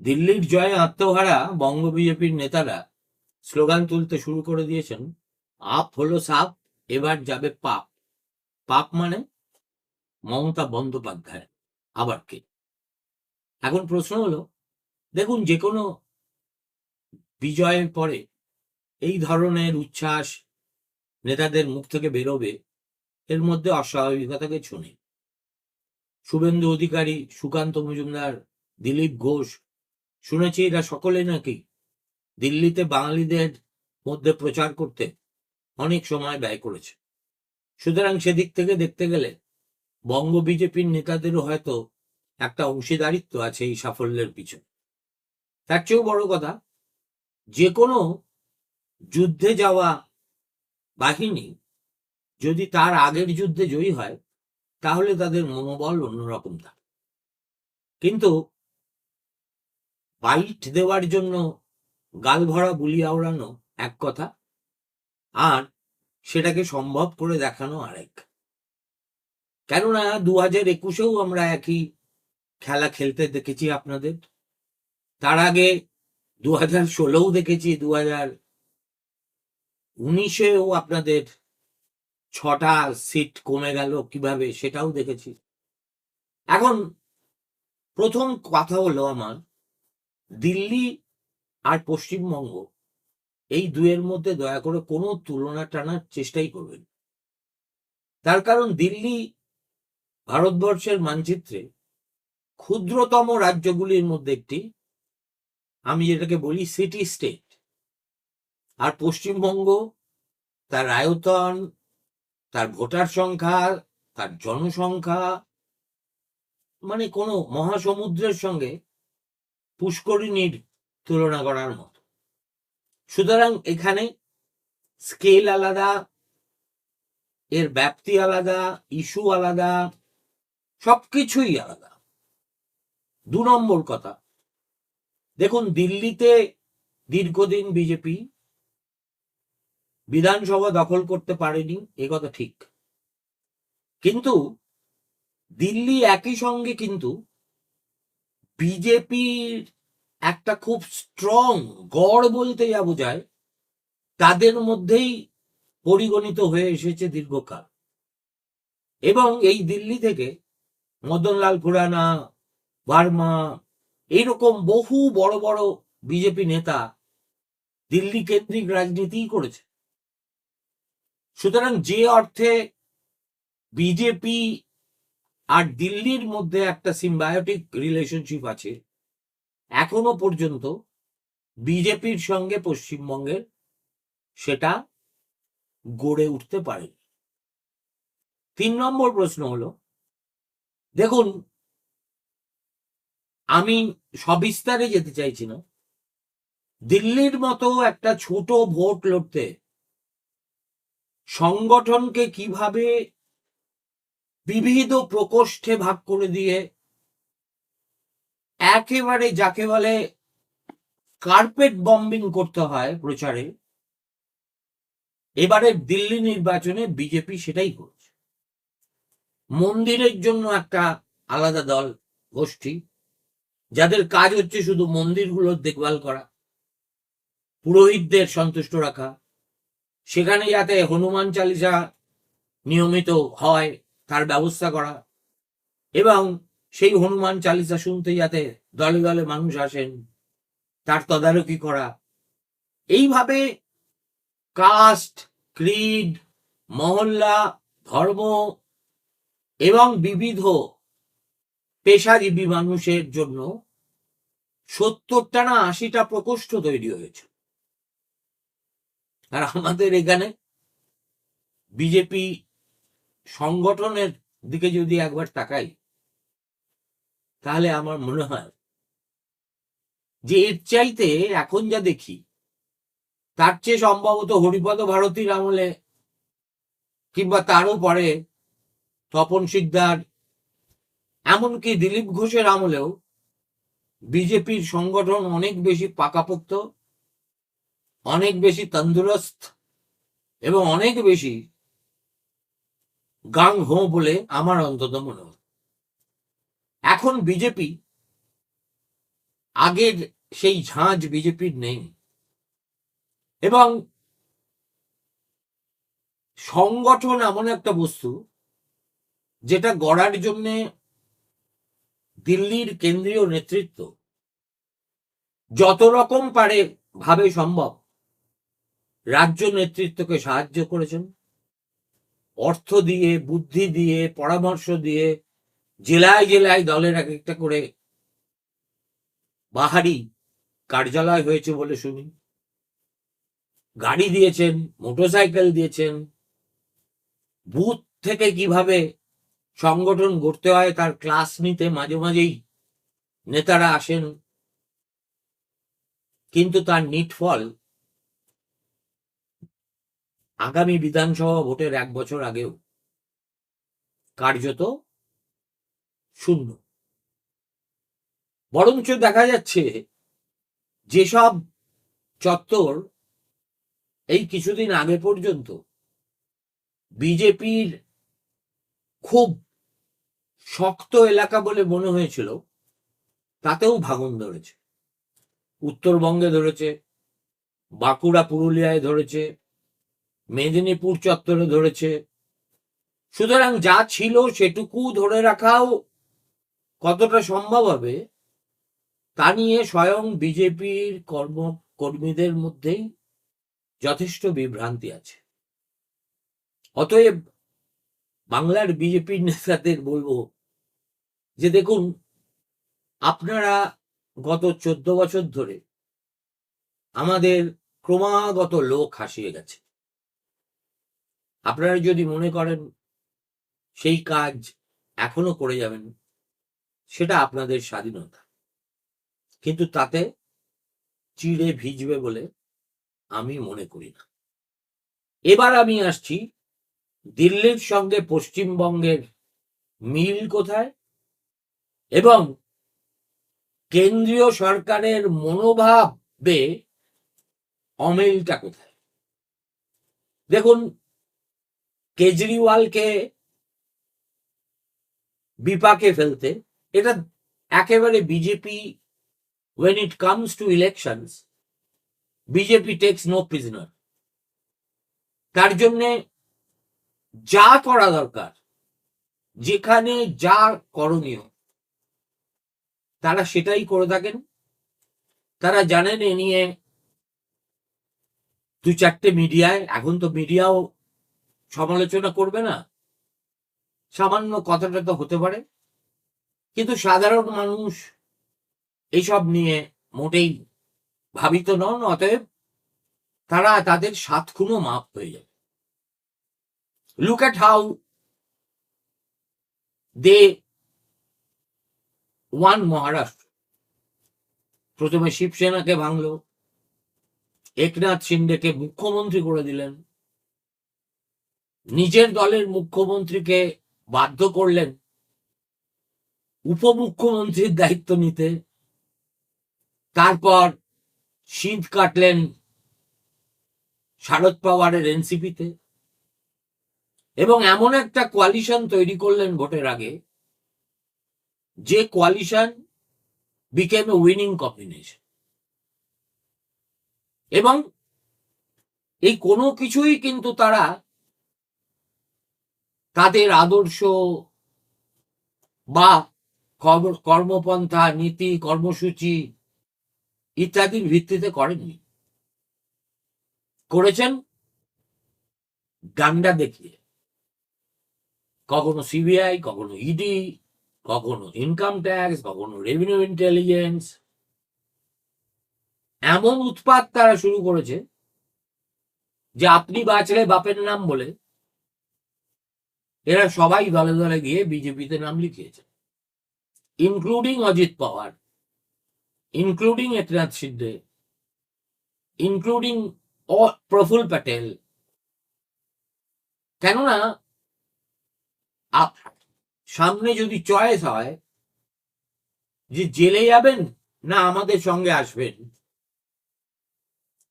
দিল্লির জয়ে আত্মহারা বঙ্গ বিজেপির নেতারা স্লোগান তুলতে শুরু করে দিয়েছেন, আপ হলো সাপ, এবার যাবে পাপ। পাপ মানে মমতা বন্দ্যোপাধ্যায়, আবার কে? এখন প্রশ্ন হলো, দেখুন যে কোনো বিজয়ের পরে এই ধরনের উচ্ছ্বাস নেতাদের মুখ থেকে বেরোবে, এর মধ্যে অস্বাভাবিকতা কিছু নেই শুভেন্দু অধিকারী, সুকান্ত মজুমদার, দিলীপ ঘোষ, শুনেছি এরা সকলে নাকি দিল্লিতে বাঙালিদের মধ্যে প্রচার করতে অনেক সময় ব্যয় করেছে। সুতরাং সেদিক থেকে দেখতে গেলে বঙ্গ বিজেপির নেতাদেরও হয়তো একটা অংশীদারিত্ব আছে এই সাফল্যের পিছনে। তার চেয়েও বড় কথা যে কোনো যুদ্ধে যাওয়া বাহিনী যদি তার আগের যুদ্ধে জয়ী হয়, তাহলে তাদের মনোবল অন্যরকম থাকে। কিন্তু বাইট দেওয়ার জন্য গাল ভরা বুলি আওড়ানো এক কথা, আর সেটাকে সম্ভব করে দেখানো আরেক। কেননা দু হাজার একুশেও আমরা একই খেলা খেলতে দেখেছি আপনাদের। তার আগে দু হাজার ষোলোও দেখেছি দু হাজার উনিশেও আপনাদের ছটা সিট কমে গেল কীভাবে সেটাও দেখেছি। এখন প্রথম কথা হলো আমার, দিল্লি আর পশ্চিমবঙ্গ এই দুয়ের মধ্যে দয়া করে কোনো তুলনা টানার চেষ্টাই করবেন। তার কারণ দিল্লি ভারতবর্ষের মানচিত্রে ক্ষুদ্রতম রাজ্যগুলির মধ্যে একটি। আমি যেটাকে বলি সিটি স্টেট আর পশ্চিমবঙ্গ, তার আয়তন, তার ভোটার সংখ্যা, তার জনসংখ্যা মানে কোনো মহাসমুদ্রের সঙ্গে পুষ্করিণীর তুলনা করার মতো। সুতরাং এখানে স্কেল আলাদা, এর ব্যাপ্তি আলাদা ইস্যু আলাদা, সবকিছুই আলাদা। দু নম্বর কথা। দেখুন, দিল্লিতে দীর্ঘদিন বিজেপি বিধানসভা দখল করতে পারেনি, এ কথা ঠিক। কিন্তু দিল্লি একই সঙ্গে কিন্তু বিজেপির একটা খুব স্ট্রং গড় বলতে যা বোঝায়, তাদের মধ্যেই পরিগণিত হয়ে এসেছে দীর্ঘকাল। এবং এই দিল্লি থেকে মদনলাল খুরানা ভার্মা এইরকম বহু বড় বড় বিজেপি নেতা দিল্লি কেন্দ্রিক রাজনীতিই করেছে। সুতরাং যে অর্থে বিজেপি আর দিল্লির মধ্যে একটা সিম্বায়োটিক রিলেশনশিপ আছে, এখনও পর্যন্ত বিজেপির সঙ্গে পশ্চিমবঙ্গের সেটা গড়ে উঠতে পারেনি। তিন নম্বর প্রশ্ন হলো, দেখুন আমি সবিস্তারে যেতে চাইছি না। দিল্লির মতো একটা ছোট ভোট লড়তে সংগঠনকে কীভাবে বিবিধ প্রকোষ্ঠে ভাগ করে দিয়ে একেবারে যাকে বলে কার্পেট বম্বিং করতে হয় প্রচারে, এবারে দিল্লি নির্বাচনে বিজেপি সেটাই করছে। মন্দিরের জন্য একটা আলাদা দল, গোষ্ঠী যাদের কাজ হচ্ছে শুধু মন্দিরগুলোর দেখভাল করা, পুরোহিতদের সন্তুষ্ট রাখা, সেখানে যাতে হনুমান চালিসা নিয়মিত হয়, তার ব্যবস্থা করা এবং সেই হনুমান চালিসা শুনতে যাতে দলে দলে মানুষ আসেন, তার তদারকি করা। এইভাবে কাস্ট, ক্রিড, মহল্লা, ধর্ম এবং বিবিধ পেশাজীবী মানুষের জন্য সত্তরটা না আশিটা প্রকোষ্ঠ তৈরি হয়েছে। আর আমাদের এখানে বিজেপি সংগঠনের দিকে যদি একবার তাকাই, তাহলে আমার মনে হয় যে এর চাইতে এখন যা দেখি, তার চেয়ে সম্ভবত হরিপদ ভারতীর আমলে কিংবা তারও পরে তপন সিকদার, এমনকি দিলীপ ঘোষের আমলেও বিজেপির সংগঠন অনেক বেশি পাকাপোক্ত, অনেক বেশি তন্দুরস্ত এবং অনেক বেশি গাং হো বলে আমার অন্তত মনে হয়। এখন বিজেপি আগের সেই ঝাঁজ বিজেপির নেই এবং সংগঠন এমন একটা বস্তু যেটা গড়ার জন্য দিল্লির কেন্দ্রীয় নেতৃত্ব যত রকম পারে ভাবে সম্ভব রাজ্য নেতৃত্বকে সাহায্য করেছেন। অর্থ দিয়ে, বুদ্ধি দিয়ে, পরামর্শ দিয়ে জেলায় জেলায় দলের এক একটা করে বাহারি কার্যালয় হয়েছে বলে শুনি। গাড়ি দিয়েছেন, মোটরসাইকেল দিয়েছেন। বুথ থেকে কীভাবে সংগঠন গড়তে হয়, তার ক্লাস নিতে মাঝে মাঝেই নেতারা আসেন। কিন্তু তার নিট ফল আগামী বিধানসভা ভোটের এক বছর আগেও কার্যত শূন্য। বরঞ্চ দেখা যাচ্ছে যেসব চত্বর এই কিছুদিন আগে পর্যন্ত বিজেপির খুব শক্ত এলাকা বলে মনে হয়েছিল, তাতেও ভাঙন ধরেছে। উত্তরবঙ্গে ধরেছে, বাঁকুড়া, পুরুলিয়ায় ধরেছে, মেদিনীপুর চত্বরে ধরেছে। সুতরাং যা ছিল সেটুকু ধরে রাখাও কতটা সম্ভব হবে, তা নিয়ে স্বয়ং বিজেপির কর্ম, কর্মীদের মধ্যেই যথেষ্ট বিভ্রান্তি আছে। অতএব বাংলার বিজেপির নেতাদের বলব যে দেখুন, আপনারা গত চোদ্দ বছর ধরে আমাদের ক্রমাগত লোক হাসিয়ে গেছে। আপনারা যদি মনে করেন সেই কাজ এখনও করে যাবেন, সেটা আপনাদের স্বাধীনতা। কিন্তু তাতে চিড়ে ভিজবে বলে আমি মনে করি না। এবার আমি আসছি দিল্লির সঙ্গে পশ্চিমবঙ্গের মিল কোথায়? এবং কেন্দ্রীয় সরকারের মনোভাবে অমিলটা কোথায়? দেখুন, কেজরিওয়ালকে বিপাকে ফেলতে এটা একেবারে BJP, when it comes to elections, BJP takes no prisoner তার জন্যে যা করা দরকার, যেখানে যা করণীয় তারা সেটাই করে থাকেন। তারা জানেন এ নিয়ে দু চারটে মিডিয়ায়, এখন তো মিডিয়াও সমালোচনা করবে না। সামান্য কথাটা তো হতে পারে। কিন্তু সাধারণ মানুষ এইসব নিয়ে মোটেই ভাবিত নন, অতএব তারা তাদের সাত খুনো মাপ হয়ে যাবে। Look at how they won Maharashtra প্রথমে শিবসেনাকে ভাঙলো, একনাথ শিন্ডেকে মুখ্যমন্ত্রী করে দিলেন, নিজের দলের মুখ্যমন্ত্রীকে বাধ্য করলেন উপমুখ্যমন্ত্রীর দায়িত্ব নিতে। তারপর শীত কাটলেন শারদ পাওয়ারের এনসিপিতে এবং এমন একটা কোয়ালিশন তৈরি করলেন ভোটের আগে। যে coalition became a winning combination এবং এই কোনো কিছুই কিন্তু তারা তাদের আদর্শ বা কর্ম- কর্মপন্থা, নীতি, কর্মসূচি ইত্যাদির ভিত্তিতে করেননি করেছেন ডান্ডা দেখিয়ে। কখনো সিবিআই কখনো ইডি কখনো ইনকাম ট্যাক্স কখনো রেভিনিউ ইন্টেলিজেন্স এমন উৎপাত তারা শুরু করেছে যে আপনি বাঁচলে বাপের নাম বলে এরা সবাই দলে দলে গিয়ে বিজেপিতে নাম লিখিয়েছে। Including Ajit Pawar including Eknath Shinde including Praful Patel. কেননা সামনে যদি চয়েস হয়, যে জেলে যাবেন না আমাদের সঙ্গে আসবেন?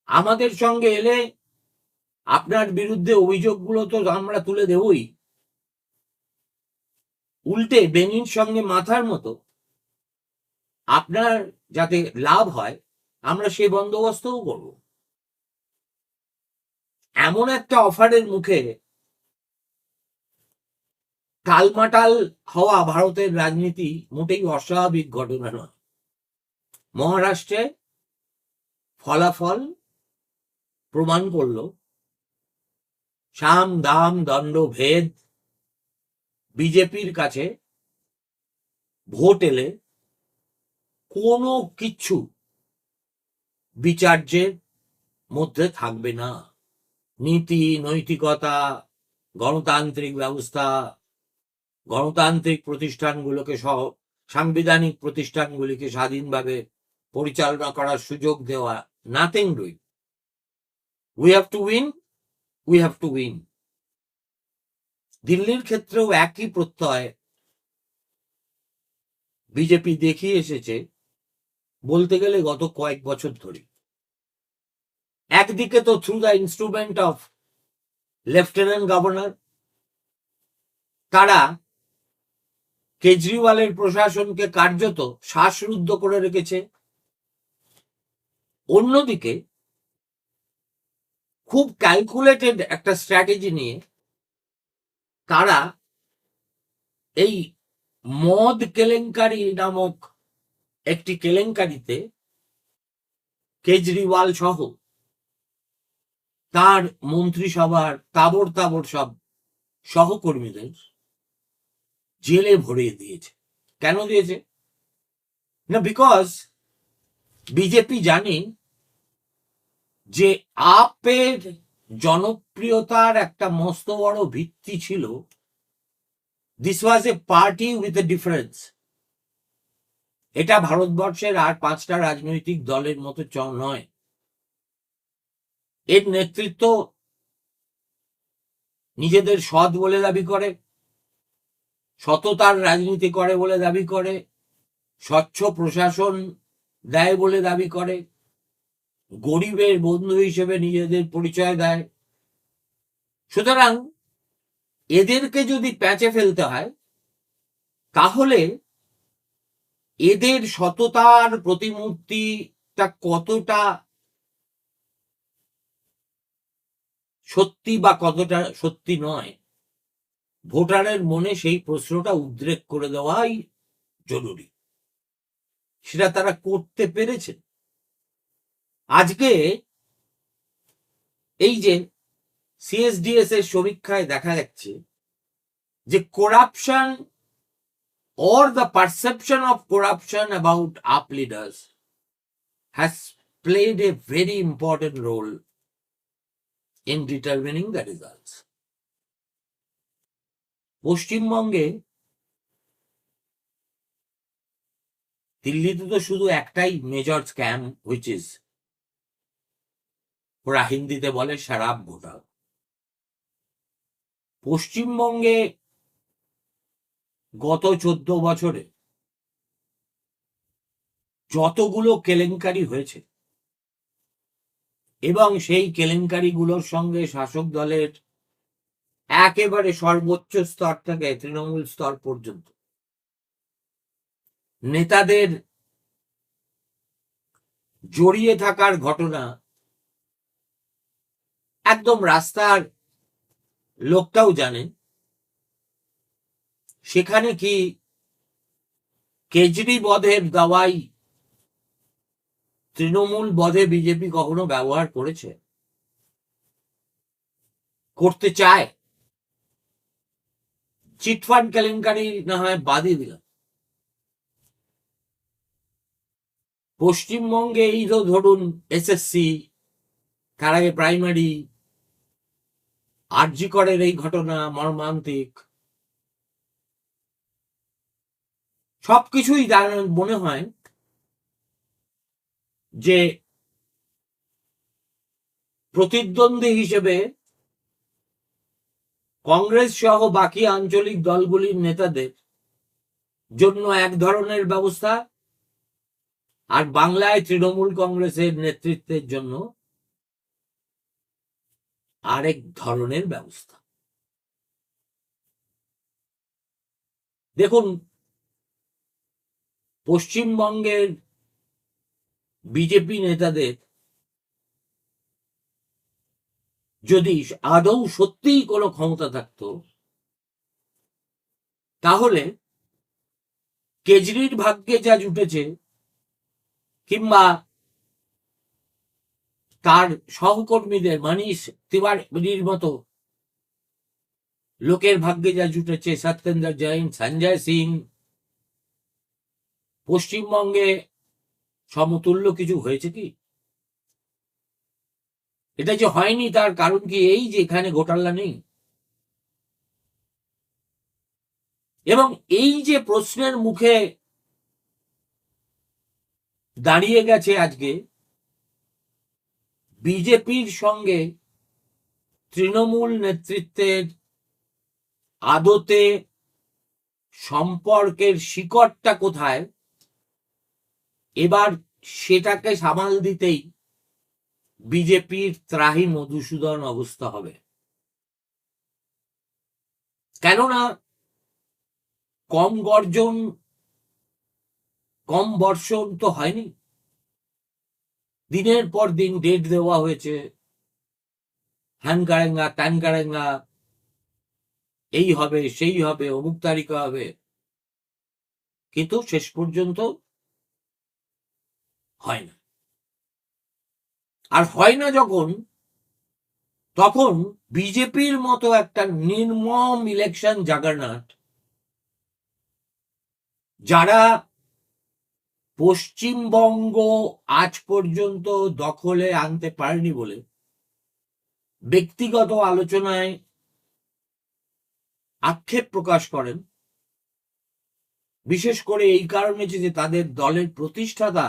আমাদের সঙ্গে এলে আপনার বিরুদ্ধে অভিযোগগুলো তো আমরা তুলে দেবই। উল্টে বেনির সঙ্গে মাথার মতো আপনার যাতে লাভ হয়, আমরা সে বন্দোবস্তও করব। এমন একটা অফারের মুখে টালমাটাল হওয়া ভারতের রাজনীতি মোটেই অস্বাভাবিক ঘটনা নয়। মহারাষ্ট্রে ফলাফল প্রমাণ করল, সাম দাম দণ্ড ভেদ, বিজেপির কাছে ভোট এলে কোনো কিছু বিচার্যের মধ্যে থাকবে না। নীতি, নৈতিকতা, গণতান্ত্রিক ব্যবস্থা গণতান্ত্রিক প্রতিষ্ঠানগুলোকে সহ সাংবিধানিক প্রতিষ্ঠানগুলিকে স্বাধীনভাবে পরিচালনা করার সুযোগ দেওয়া nothing doing we have to win we have to win দিল্লির ক্ষেত্রেও একই প্রত্যয় বিজেপি দেখিয়ে এসেছে বলতে গেলে গত কয়েক বছর ধরে। একদিকে তো through the instrument of lieutenant governor তারা কেজরিওয়ালের প্রশাসনকে কার্যত শ্বাসরুদ্ধ করে রেখেছে। অন্যদিকে, খুব ক্যালকুলেটেড একটা স্ট্র্যাটেজি নিয়ে তারা এই মদ কেলেঙ্কারি নামক একটি কেলেঙ্কারিতে কেজরিওয়াল সহ তার মন্ত্রিসভার তাবর তাবর সব সহকর্মীদের জেলে ভরিয়ে দিয়েছে। কেন দিয়েছে? না বিকজ বিজেপি জানে যে আপের জনপ্রিয়তার একটা মস্ত বড় ভিত্তি ছিল this was a party with a difference এটা ভারতবর্ষের আর পাঁচটা রাজনৈতিক দলের মতো চ নয়। এর নেতৃত্ব নিজেদের সৎ বলে দাবি করে সততার রাজনীতি করে বলে দাবি করে, স্বচ্ছ প্রশাসন দেয় বলে দাবি করে, গরিবের বন্ধু হিসেবে নিজেদের পরিচয় দেয়। সুতরাং এদেরকে যদি প্যাঁচে ফেলতে হয়, তাহলে এদের সততার প্রতিমূর্তিটা কতটা সত্যি বা কতটা সত্যি নয়? ভোটারের মনে সেই প্রশ্নটা উদ্রেক করে দেওয়াই জরুরি। সেটা তারা করতে পেরেছে। আজকে এই যে সিএসডিএস এর সমীক্ষায় দেখা যাচ্ছে যে corruption or the perception of corruption about AAP leaders has played a very important role in determining the results পশ্চিমবঙ্গে দিল্লিতে তো শুধু একটাই মেজর স্ক্যাম হুইচ ইজ ওরা হিন্দিতে বলে শারাব ঘোটাল পশ্চিমবঙ্গে গত চোদ্দ বছরে যতগুলো কেলেঙ্কারি হয়েছে, এবং সেই কেলেঙ্কারিগুলোর সঙ্গে শাসক দলের একেবারে সর্বোচ্চ স্তর থেকে তৃণমূল স্তর পর্যন্ত। নেতাদের জড়িয়ে থাকার ঘটনা একদম রাস্তার লোকটাও জানে সেখানে কি কেজরি বধের দাওয়াই তৃণমূল বধে বিজেপি কখনো ব্যবহার করেছে? করতে চায়? চিটফান্ড কেলেঙ্কারি না হয় বাদই দিলাম। পশ্চিমবঙ্গে এই তো ধরুন এসএসসি তার আগে প্রাইমারি আরজি করের এই ঘটনা, মর্মান্তিক। সবকিছুই মনে হয় যে প্রতিদ্বন্দ্বী হিসেবে কংগ্রেস সহ বাকি আঞ্চলিক দলগুলির নেতাদের জন্য এক ধরনের ব্যবস্থা, আর বাংলায় তৃণমূল কংগ্রেসের নেতৃত্বের জন্য আরেক ধরনের ব্যবস্থা। দেখুন, পশ্চিমবঙ্গের বিজেপি নেতাদের যদি আদৌ সত্যিই কোনো ক্ষমতা থাকতো, তাহলে কেজরির ভাগ্যে যা জুটেছে, কিংবা তার সহকর্মীদের মানিস তিওয়ারির মতো লোকের ভাগ্যে যা জুটেছে, সত্যেন্দ্র জৈন, সঞ্জয় সিং, পশ্চিমবঙ্গে সমতুল্য কিছু হয়েছে কি? এটা যে হয়নি তার কারণ কি এই যে এখানে ঘোটাল্লা নেই? এবং এই যে প্রশ্নের মুখে দাঁড়িয়ে গেছে আজকে, বিজেপির সঙ্গে তৃণমূল নেতৃত্বের আদতে সম্পর্কের শিকড়টা কোথায়? এবার সেটাকে সামাল দিতেই বিজেপির ত্রাহি মধুসূদন অবস্থা হবে। কেননা কম গর্জন, কম বর্ষণ তো হয়নি। দিনের পর দিন ডেট দেওয়া হয়েছে। হ্যান কারেঙ্গা, ত্যান কারেঙ্গা, এই হবে, সেই হবে, অমুক তারিখে হবে। কিন্তু শেষ পর্যন্ত হয় না। আর হয় না যখন, তখন বিজেপির মতো একটা নির্মম ইলেকশন জাগারনাট যারা পশ্চিমবঙ্গ আজ পর্যন্ত দখলে আনতে পারেনি বলে ব্যক্তিগত আলোচনায় আক্ষেপ প্রকাশ করেন, বিশেষ করে এই কারণে যে তাদের দলের প্রতিষ্ঠাতা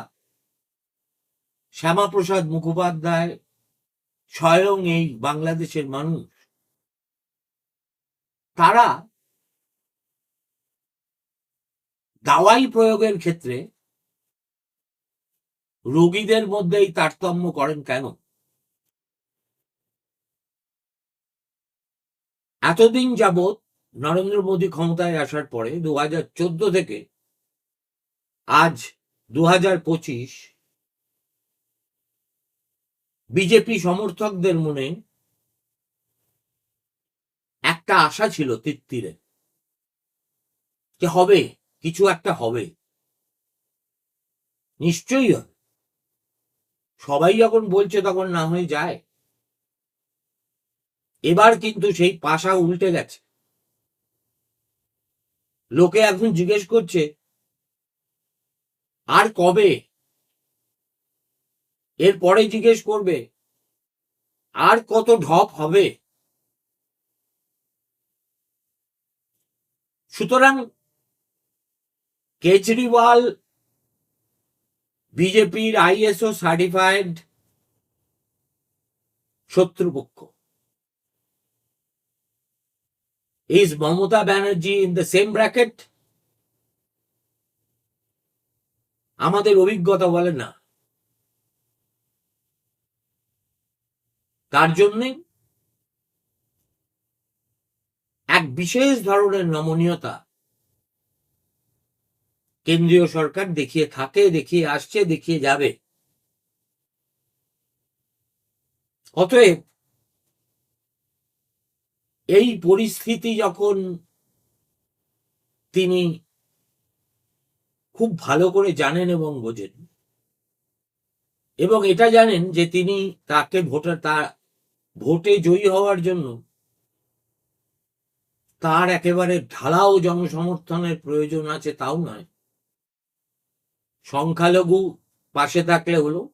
শ্যামাপ্রসাদ মুখোপাধ্যায় স্বয়ং এই বাংলাদেশের মানুষ। তারা দাওয়াই প্রয়োগের ক্ষেত্রে রোগীদের মধ্যে এই তারতম্য করেন কেন? এতদিন যাবৎ নরেন্দ্র মোদী ক্ষমতায় আসার পরে দু থেকে আজ দু পঁচিশ বিজেপি সমর্থকদের মনে একটা আশা ছিল তিত্তিরে, যে হবে, কিছু একটা হবে। নিশ্চয়ই হবে। সবাই যখন বলছে তখন না হয়ে যায়। এবার কিন্তু সেই পাশা উল্টে গেছে। লোকে এখন জিজ্ঞেস করছে, আর কবে এরপরে জিজ্ঞেস করবে, আর কত ঢপ হবে? সুতরাং কেজরিওয়াল বিজেপির আইএসও সার্টিফাইড শত্রুপক্ষ। Is Mamata Banerjee in the same bracket আমাদের অভিজ্ঞতা বলে না। তার জন্যে এক বিশেষ ধরনের নমনীয়তা কেন্দ্রীয় সরকার দেখিয়ে থাকে, দেখিয়ে আসছে, দেখিয়ে যাবে। অতএব এই পরিস্থিতি যখন তিনি খুব ভালো করে জানেন এবং বোঝেন, এবং এটা জানেন যে তিনি তাকে ভোটার, তার ভোটে জয়ী হওয়ার জন্য তার একেবারে ঢালাও জনসমর্থনের প্রয়োজন আছে, তাও নয়। সংখ্যালঘু পাশে থাকলে হলো।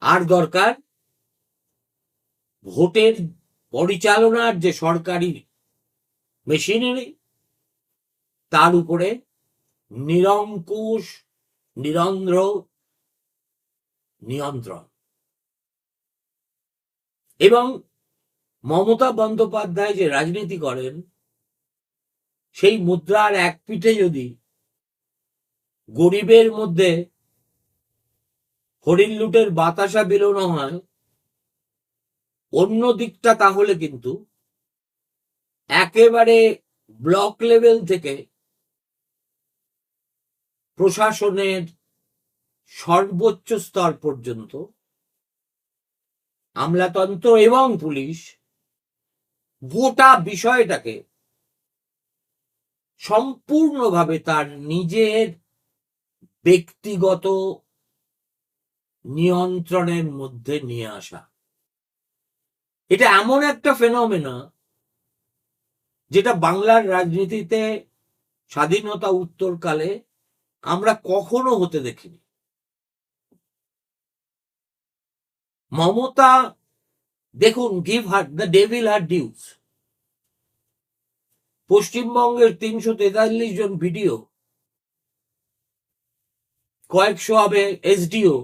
আর দরকার ভোটের পরিচালনার যে সরকারি মেশিনারি, তার উপরে নিরঙ্কুশ, নিরন্ধ্র নিয়ন্ত্রণ। এবং মমতা বন্দ্যোপাধ্যায় যে রাজনীতি করেন, সেই মুদ্রার এক পিঠে যদি গরিবের মধ্যে হরিণ লুটের বাতাসা বিলোনো হয়, অন্য দিকটা তাহলে কিন্তু একেবারে ব্লক লেভেল থেকে প্রশাসনের সর্বোচ্চ স্তর পর্যন্ত আমলাতন্ত্র এবং পুলিশ গোটা বিষয়টাকে সম্পূর্ণভাবে তার নিজের ব্যক্তিগত নিয়ন্ত্রণের মধ্যে নিয়ে আসা। এটা এমন একটা ফেনোমেনা যেটা বাংলার রাজনীতিতে স্বাধীনতা উত্তরকালে আমরা কখনো হতে দেখিনি। মমতা, দেখুন give her the devil her dues পশ্চিমবঙ্গের তিনশো তেতাল্লিশ জন ভিডিও, কয়েকশো হবে এসডিও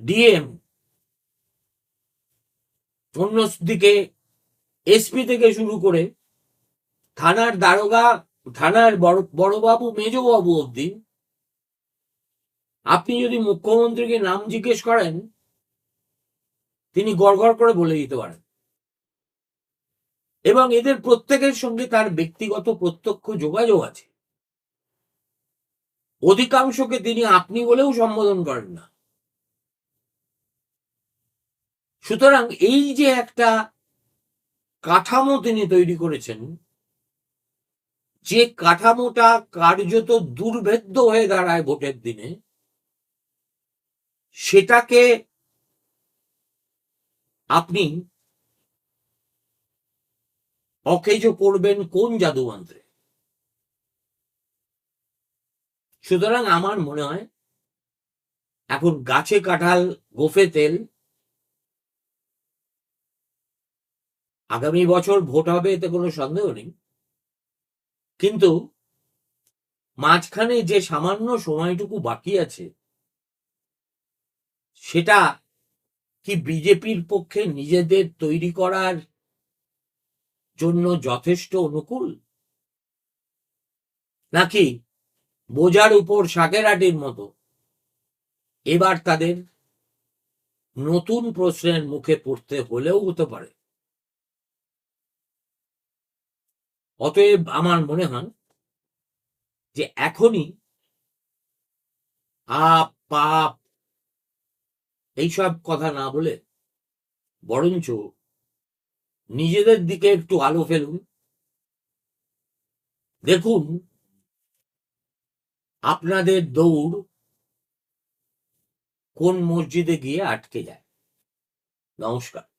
ডিএম অন্যদিকে এসপি থেকে শুরু করে থানার দারোগা, থানার বড়, বড়বাবু, মেজবাবু অবধি, আপনি যদি মুখ্যমন্ত্রীকে নাম জিজ্ঞেস করেন তিনি গড়গড় করে বলে দিতে পারেন। এবং এদের প্রত্যেকের সঙ্গে তার ব্যক্তিগত প্রত্যক্ষ যোগাযোগ আছে। অধিকাংশকে তিনি আপনি বলেও সম্বোধন করেন না। সুতরাং এই যে একটা কাঠামো তিনি তৈরি করেছেন, যে কাঠামোটা কার্যত দুর্ভেদ্য হয়ে দাঁড়ায় ভোটের দিনে, সেটাকে আপনি অকেজ করবেন কোন জাদুমন্ত্রে? সুতরাং আমার মনে হয়, এখন গাছে কাঁঠাল, গোফে তেল, আগামী বছর ভোট হবে এতে কোনো সন্দেহ নেই। কিন্তু মাঝখানে যে সামান্য সময়টুকু বাকি আছে, সেটা কি বিজেপির পক্ষে নিজেদের তৈরি করার জন্য যথেষ্ট অনুকূল? নাকি বোঝার উপর শাকের আটির মতো? এবার তাদের নতুন প্রশ্নের মুখে পড়তে হলেও হতে পারে। অতএব আমার মনে হয় যে এখনই আপ পাপ এইসব কথা না বলে বরঞ্চ নিজেদের দিকে একটু আলো ফেলুন। দেখুন, আপনাদের দৌড় কোন মসজিদে গিয়ে আটকে যায়। নমস্কার।